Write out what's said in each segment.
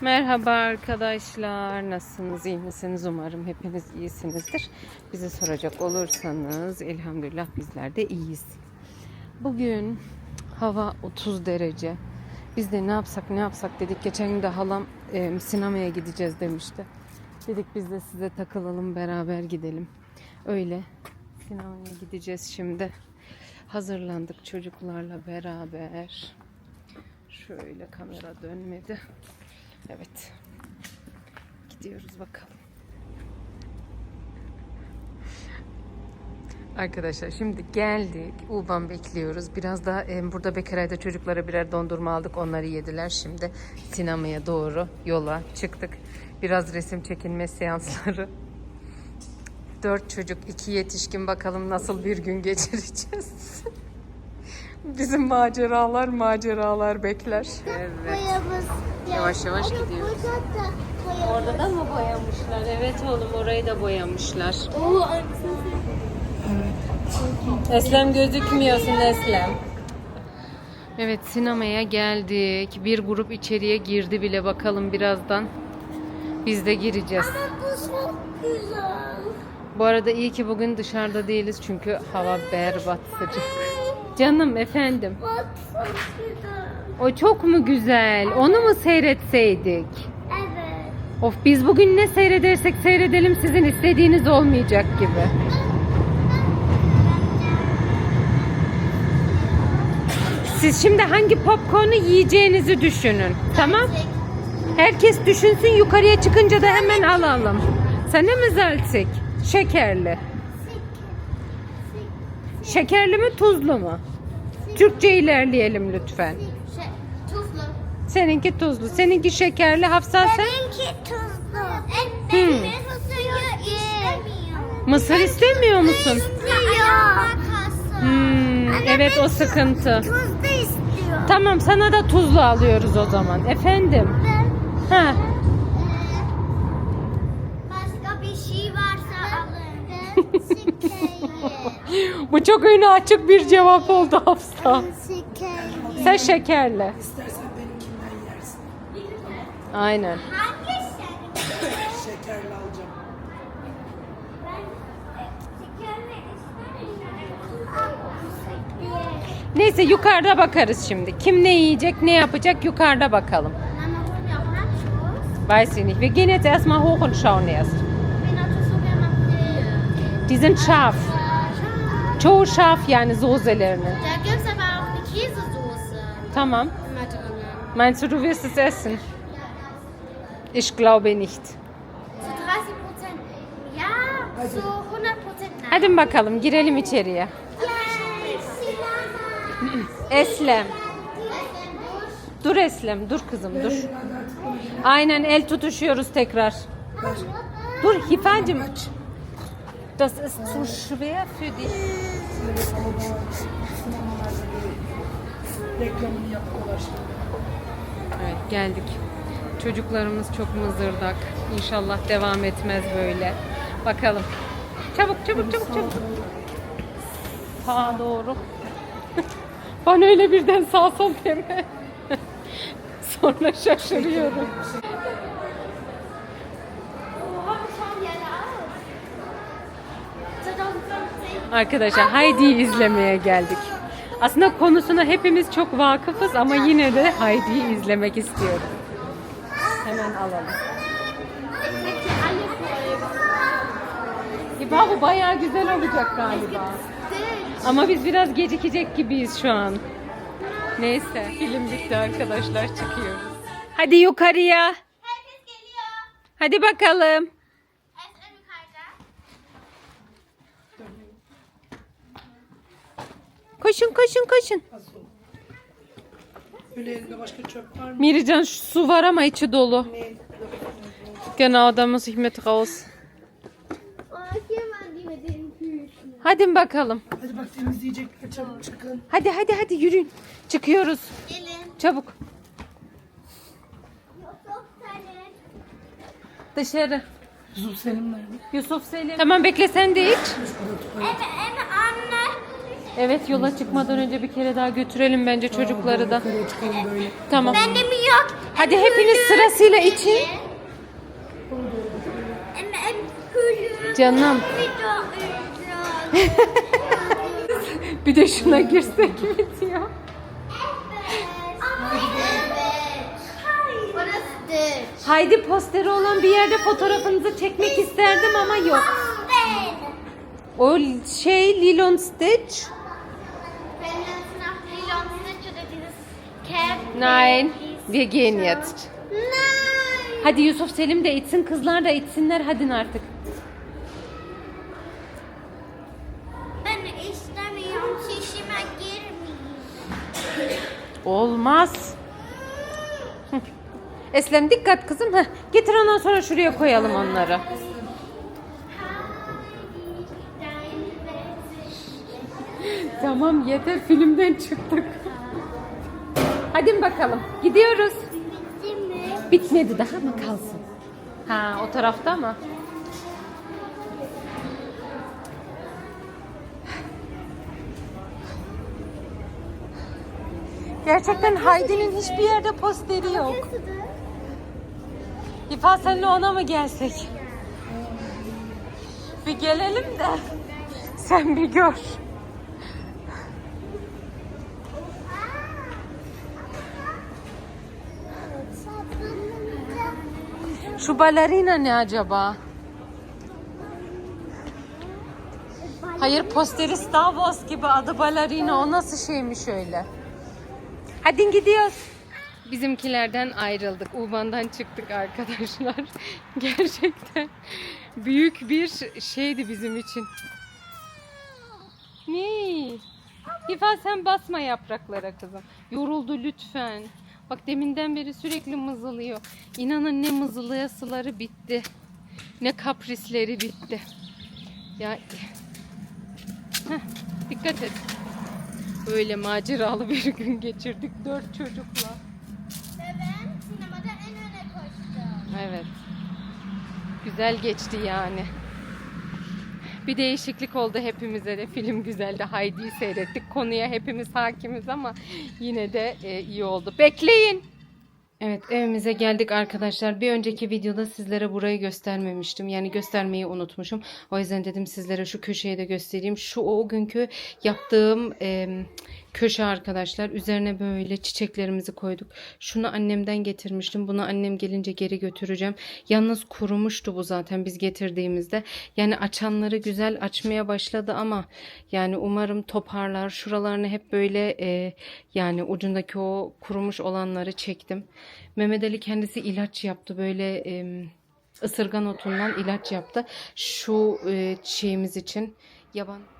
Merhaba arkadaşlar. Nasılsınız? iyi misiniz? Umarım hepiniz iyisinizdir. Bize soracak olursanız elhamdülillah bizler de iyiyiz. Bugün hava 30 derece. Biz de ne yapsak ne yapsak dedik. Geçen gün de halam e, sinemaya gideceğiz demişti. Dedik biz de size takılalım beraber gidelim. Öyle sinemaya gideceğiz şimdi. Hazırlandık çocuklarla beraber. Şöyle kamera dönmedi. Evet. Gidiyoruz bakalım. Arkadaşlar şimdi geldik. Uban bekliyoruz. Biraz da e, burada Bekaray'da çocuklara birer dondurma aldık. Onları yediler. Şimdi sinemaya doğru yola çıktık. Biraz resim çekinme seansları. Dört çocuk, iki yetişkin bakalım nasıl bir gün geçireceğiz. Bizim maceralar maceralar bekler. Evet. Boyamız. Yavaş yavaş gidiyoruz. Orada da mı boyamışlar? Evet oğlum orayı da boyamışlar. Oo, anasını Eslem gözükmüyorsun Eslem. Evet sinemaya geldik. Bir grup içeriye girdi bile bakalım birazdan. Biz de gireceğiz. Ama bu çok güzel. Bu arada iyi ki bugün dışarıda değiliz çünkü hava berbat sıcak. Canım efendim. O çok mu güzel? Onu mu seyretseydik? Evet. Of biz bugün ne seyredersek seyredelim sizin istediğiniz olmayacak gibi. Siz şimdi hangi popcornu yiyeceğinizi düşünün. Tamam? Herkes düşünsün yukarıya çıkınca da hemen alalım. Sana mı zalsik? Şekerli. Şekerli mi tuzlu mu? Türkçe ilerleyelim lütfen. Şey, tuzlu. Seninki tuzlu. Seninki şekerli. Hafsa sen? Benimki tuzlu. En, Hmm. suyu istemiyor. Mısır istemiyor musun? İstiyor. Hmm, evet o sıkıntı. Tuzlu istiyor. Tamam sana da tuzlu alıyoruz o zaman. Efendim. Ben Ha. Başka bir şey varsa alın. Ben sikeyim. Bu çok önü açık bir cevap oldu Hafsa. sikeyim. Sen şekerli. Aynen. Hangisi? Şekerli alacağım. Ben şekerli istemiyorum. Neyse yukarıda bakarız şimdi. Kim ne yiyecek, ne yapacak yukarıda bakalım. Weiß ich nicht. Wir gehen jetzt erstmal hoch und schauen erst. Die sind scharf. Çoğu şaf yani zozelerini. Da gibt es aber auch eine Käsesoße. Tamam. Immer drinnen. Meinst du, du wirst es essen? Ich glaube nicht. Zu 30 Prozent. Ja, so 100 Prozent nein. Hadi bakalım girelim içeriye. Eslem. Dur Eslem, dur kızım dur. Aynen el tutuşuyoruz tekrar. Dur Hifacım. Das ist zu schwer für dich. Evet geldik. Çocuklarımız çok mızırdak. İnşallah devam etmez böyle. Bakalım. Çabuk çabuk çabuk çabuk. Sağa doğru. Bana öyle birden sağ sol deme. Sonra şaşırıyorum. Arkadaşlar Heidi'yi izlemeye geldik. Aslında konusuna hepimiz çok vakıfız ama yine de Heidi'yi izlemek istiyorum. Hemen alalım. İba bu bayağı güzel olacak galiba. Ama biz biraz gecikecek gibiyiz şu an. Neyse film bitti arkadaşlar çıkıyoruz. Hadi yukarıya. Hadi bakalım. Es en yukarıda. Koşun koşun koşun. Böyle elinde başka çöp var mı? Mirican şu su var ama içi dolu. Genau, da muss ich mit raus. Hadi bakalım. Hadi bak temizleyecekler çabuk çıkın. Hadi hadi hadi yürüyün. Çıkıyoruz. Gelin. Çabuk. Dışarı. Yusuf Selim nerede? Yusuf Selim. Tamam bekle sen de iç. Evet, evet. Evet yola çıkmadan önce bir kere daha götürelim bence çocukları da. Yukarıya çıkalım böyle. Tamam. Benim yok. Hadi hepiniz sırasıyla için. Canım. Bir de şuna girsek mi diyor. Haydi posteri olan bir yerde fotoğrafınızı çekmek isterdim ama yok. O şey Lilo Stitch. Nein, wir gehen jetzt. Nein! Hadi Yusuf Selim de içsin, kızlar da içsinler. Hadi artık. Ben istemiyorum çişime girmeyin. Olmaz. Eslem dikkat kızım. Heh. Getir ondan sonra şuraya koyalım onları. Tamam yeter filmden çıktık. Hadi bakalım. Gidiyoruz. Değil mi? Bitmedi daha mı kalsın? Ha o tarafta mı? Gerçekten Haydi'nin hiçbir yerde posteri yok. İfa senle ona mı gelsek? Bir gelelim de sen bir gör. Şu balerina ne acaba? Hayır posteri Star Wars gibi adı balerina. O nasıl şeymiş öyle? Hadi gidiyoruz. Bizimkilerden ayrıldık. Uban'dan çıktık arkadaşlar. Gerçekten büyük bir şeydi bizim için. Ne? İfa sen basma yapraklara kızım. Yoruldu lütfen. Bak deminden beri sürekli mızılıyor. İnanın ne mızılayasıları bitti. Ne kaprisleri bitti. Ya Heh, dikkat et. Böyle maceralı bir gün geçirdik dört çocukla. Ve ben sinemada en öne koştum. Evet. Güzel geçti yani. Bir değişiklik oldu hepimize de. Film güzeldi. Haydi'yi seyrettik. Konuya hepimiz hakimiz ama yine de e, iyi oldu. Bekleyin. Evet evimize geldik arkadaşlar. Bir önceki videoda sizlere burayı göstermemiştim. Yani göstermeyi unutmuşum. O yüzden dedim sizlere şu köşeyi de göstereyim. Şu o günkü yaptığım e, köşe arkadaşlar. Üzerine böyle çiçeklerimizi koyduk. Şunu annemden getirmiştim. Bunu annem gelince geri götüreceğim. Yalnız kurumuştu bu zaten biz getirdiğimizde. Yani açanları güzel açmaya başladı ama yani umarım toparlar. Şuralarını hep böyle e, yani ucundaki o kurumuş olanları çektim. Mehmet Ali kendisi ilaç yaptı. Böyle e, ısırgan otundan ilaç yaptı. Şu e, şeyimiz için yaban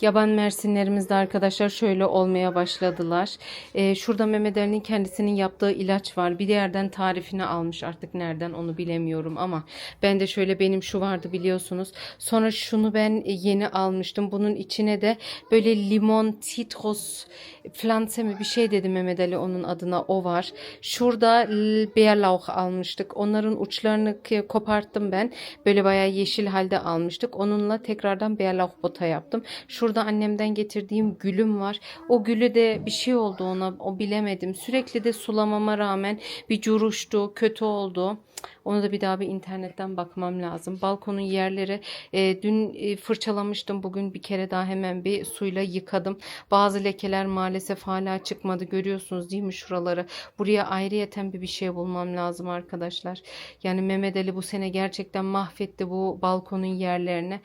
Yaban mersinlerimiz de arkadaşlar şöyle olmaya başladılar. Ee, şurada Mehmet Ali'nin kendisinin yaptığı ilaç var. Bir yerden tarifini almış artık nereden onu bilemiyorum ama ben de şöyle benim şu vardı biliyorsunuz. Sonra şunu ben yeni almıştım. Bunun içine de böyle limon, citrus, pflanze mi bir şey dedi Mehmet Ali onun adına o var. Şurada bärlauch almıştık. Onların uçlarını koparttım ben. Böyle bayağı yeşil halde almıştık. Onunla tekrardan bärlauch bota yaptım. Şurada annemden getirdiğim gülüm var. O gülü de bir şey oldu ona o bilemedim. Sürekli de sulamama rağmen bir curuştu, kötü oldu. Onu da bir daha bir internetten bakmam lazım. Balkonun yerleri e, dün e, fırçalamıştım. Bugün bir kere daha hemen bir suyla yıkadım. Bazı lekeler maalesef hala çıkmadı. Görüyorsunuz değil mi şuraları? Buraya ayrıyeten bir bir şey bulmam lazım arkadaşlar. Yani Mehmet Ali bu sene gerçekten mahvetti bu balkonun yerlerini.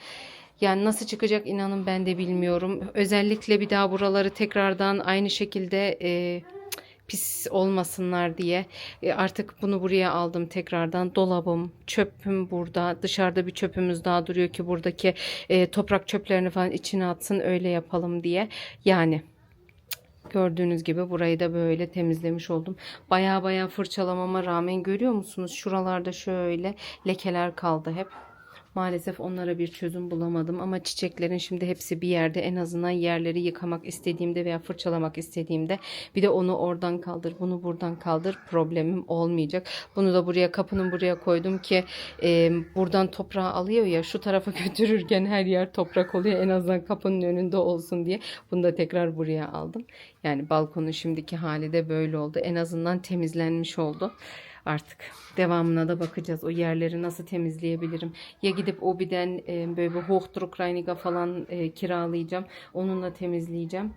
Yani nasıl çıkacak inanın ben de bilmiyorum. Özellikle bir daha buraları tekrardan aynı şekilde e, pis olmasınlar diye e, artık bunu buraya aldım tekrardan. Dolabım, çöpüm burada. Dışarıda bir çöpümüz daha duruyor ki buradaki e, toprak çöplerini falan içine atsın öyle yapalım diye. Yani Gördüğünüz gibi burayı da böyle temizlemiş oldum. Baya baya fırçalamama rağmen görüyor musunuz? Şuralarda şöyle lekeler kaldı hep. Maalesef onlara bir çözüm bulamadım ama çiçeklerin şimdi hepsi bir yerde en azından yerleri yıkamak istediğimde veya fırçalamak istediğimde bir de onu oradan kaldır bunu buradan kaldır problemim olmayacak. Bunu da buraya kapının buraya koydum ki e, buradan toprağı alıyor ya şu tarafa götürürken her yer toprak oluyor en azından kapının önünde olsun diye bunu da tekrar buraya aldım. Yani balkonun şimdiki hali de böyle oldu. En azından temizlenmiş oldu. Artık devamına da bakacağız. O yerleri nasıl temizleyebilirim? Ya gidip Obi'den e, böyle bir Hochdruckreiniger falan e, kiralayacağım. Onunla temizleyeceğim.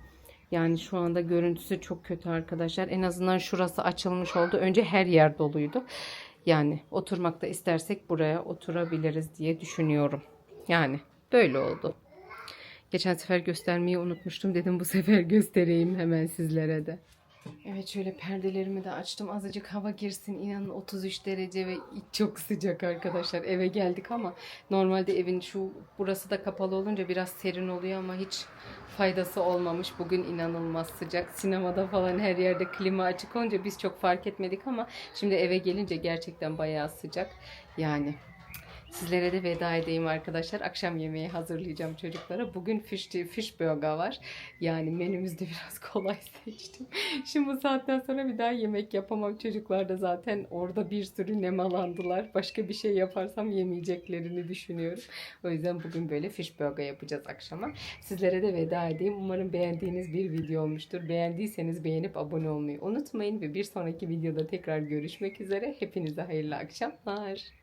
Yani şu anda görüntüsü çok kötü arkadaşlar. En azından şurası açılmış oldu. Önce her yer doluydu. Yani oturmakta istersek buraya oturabiliriz diye düşünüyorum. Yani böyle oldu. Geçen sefer göstermeyi unutmuştum. Dedim bu sefer göstereyim hemen sizlere de. Evet şöyle perdelerimi de açtım. Azıcık hava girsin. İnanın 33 derece ve çok sıcak arkadaşlar. Eve geldik ama normalde evin şu burası da kapalı olunca biraz serin oluyor ama hiç faydası olmamış. Bugün inanılmaz sıcak. Sinemada falan her yerde klima açık olunca biz çok fark etmedik ama şimdi eve gelince gerçekten bayağı sıcak. Yani Sizlere de veda edeyim arkadaşlar. Akşam yemeği hazırlayacağım çocuklara. Bugün fish, fish burger var. Yani menümüzde biraz kolay seçtim. Şimdi bu saatten sonra bir daha yemek yapamam. Çocuklar da zaten orada bir sürü nemalandılar. Başka bir şey yaparsam yemeyeceklerini düşünüyorum. O yüzden bugün böyle fish burger yapacağız akşama. Sizlere de veda edeyim. Umarım beğendiğiniz bir video olmuştur. Beğendiyseniz beğenip abone olmayı unutmayın. Ve bir sonraki videoda tekrar görüşmek üzere. Hepinize hayırlı akşamlar.